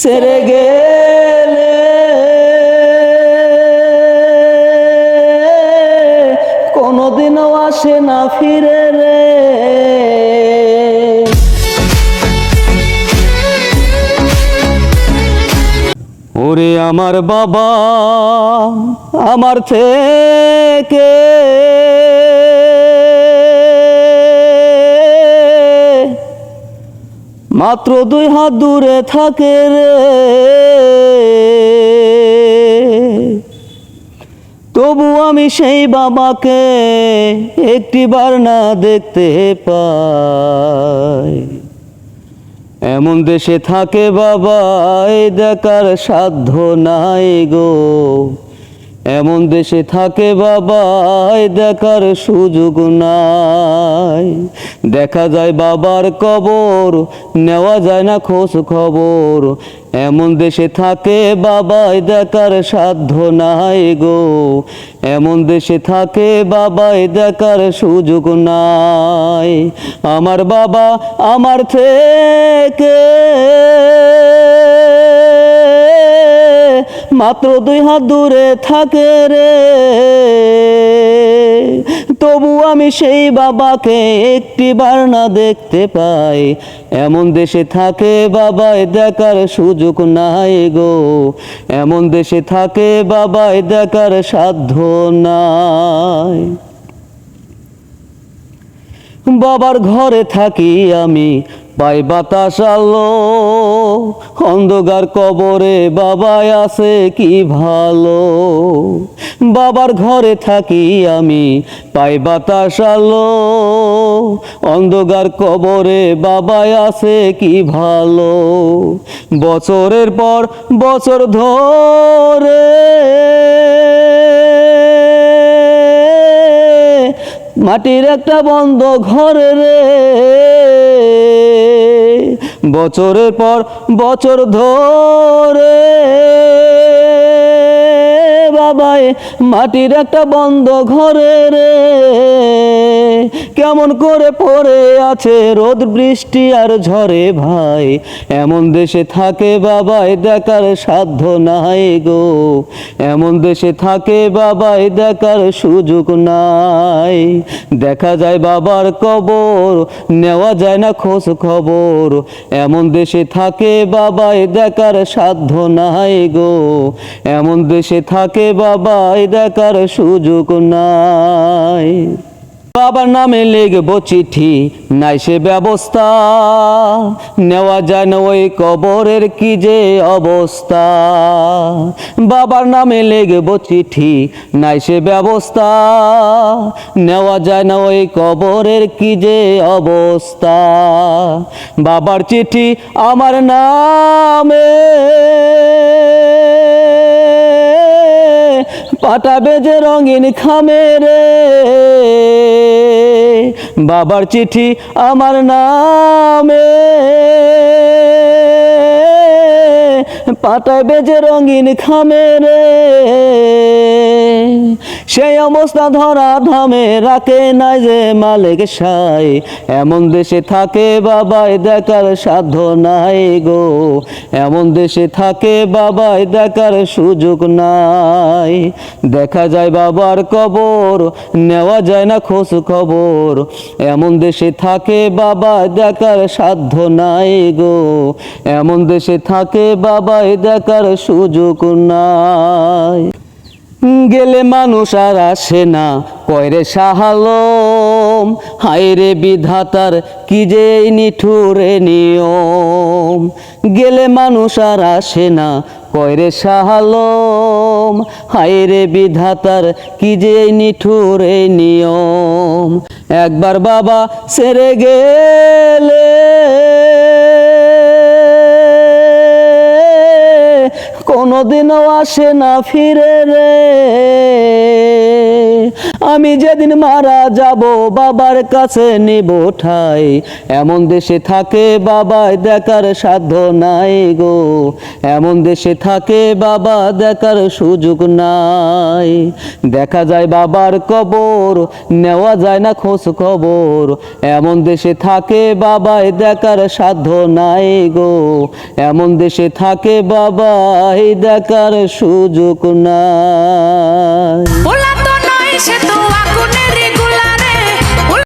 সেরে গেলে কোনোদিনও আসে না ফিরে রে। ওরে আমার বাবা আমার থেকে মাত্র দুই হাত দূরে থাকে রে। তবু আমি সেই বাবাকে একটিবার না দেখতে পাই। এমন দেশে থাকে বাবা, এই দেখার সাধ্য নাই গো। এমন দেশে থাকে বাবা এই দেখার সুযোগ নাই। দেখা যায় বাবার কবর, নেওয়া যায় না খোঁজ খবর। এমন দেশে থাকে বাবা এই দেখার সাধ্য নাই গো। এমন দেশে থাকে বাবা এই দেখার সুযোগ নাই। আমার বাবা আমার থেকে মাত্র দুই হাত দূরে থাকে রে। তবু আমি সেই বাবাকে একটিবার না দেখতে পাই। এমন দেশে থাকে বাবায় দেখার সুযোগ নাই গো। এমন দেশে থাকে বাবায় দেখার সাধ্য নাই। বাবার ঘরে থাকি আমি পাই বাতাস আলো, অন্ধকার কবরে বাবাই আছে কি ভালো? বাবার ঘরে থাকি আমি, পাই বাতাস আলো, অন্ধকার কবরে বাবাই আছে কি ভালো? বছরের পর বছর ধরে মাটির একটা বন্ধ ঘরে রে। বছরের পর বছর ধরে বাবাই মাটির একটা বন্ধ ঘরে রে। কেমন করে পড়ে আছে রোদ, বৃষ্টি আর ঝড়ে ভাই। এমন দেশে থাকে বাবাই দেখার সাধ্য নাই গো। এমন দেশে থাকে বাবাই দেখার সুযোগ নাই। দেখা যায় বাবার কবর, নেওয়া যায় না খোঁজ খবর। এমন দেশে থাকে বাবাই দেখার সাধ্য নাই গো। এমন দেশে থাকে বাবাই, দেখার সুযোগ নাই। বাবার নামে লিখব চিঠি, নাই সে ব্যবস্থা। নেওয়া যায় না ওই কবরের কি যে অবস্থা। বাবার নামে লিখব চিঠি, নাই সে ব্যবস্থা। নেওয়া যায় না ওই কবরের কি যে অবস্থা। বাবার চিঠি আমার নামে। পাঠাবে যে রঙিন খামে রে। বাবার চিঠি আমার নামে। পাঠাবে যে রঙিন খামে রে। সেই অবস্থা ধরা ধামে রাখে নাই যে মালিক সাই। এমন দেশে থাকে বাবাই দেখার সাধ্য নাই গো। এমন দেশে থাকে বাবাই দেখার সুযোগ নাই। দেখা যায় বাবার কবর, নেওয়া যায় না খোঁজ খবর। এমন দেশে থাকে বাবা দেখার সাধ্য নাই গো। এমন দেশে থাকে বাবাই দেখার সুযোগ নাই। গেলে মানুষ আর আসে না। কয়রে সাহালম হায়রে বিধাতার কি যে নিঠুরে নিয়ম। গেলে মানুষ আর আসে না। কয়রে সাহালম হায়রে বিধাতার কি যে নিঠুরে নিয়ম। একবার বাবা সেরে গেলে কোনোদিনও আসে না ফিরে রে। আমি যেদিন মারা যাব, বাবার কাছে নিব ঠাই। এমন দেশে থাকে বাবায় দেখার সাধ্য নাই গো। এমন দেশে থাকে বাবা দেখার সুযোগ নাই। দেখা যায় বাবার কবর, নেওয়া যায় না খোঁজ খবর। এমন দেশে থাকে বাবায় দেখার সাধ্য নাই গো। এমন দেশে থাকে দেখার সুযোগ নাই।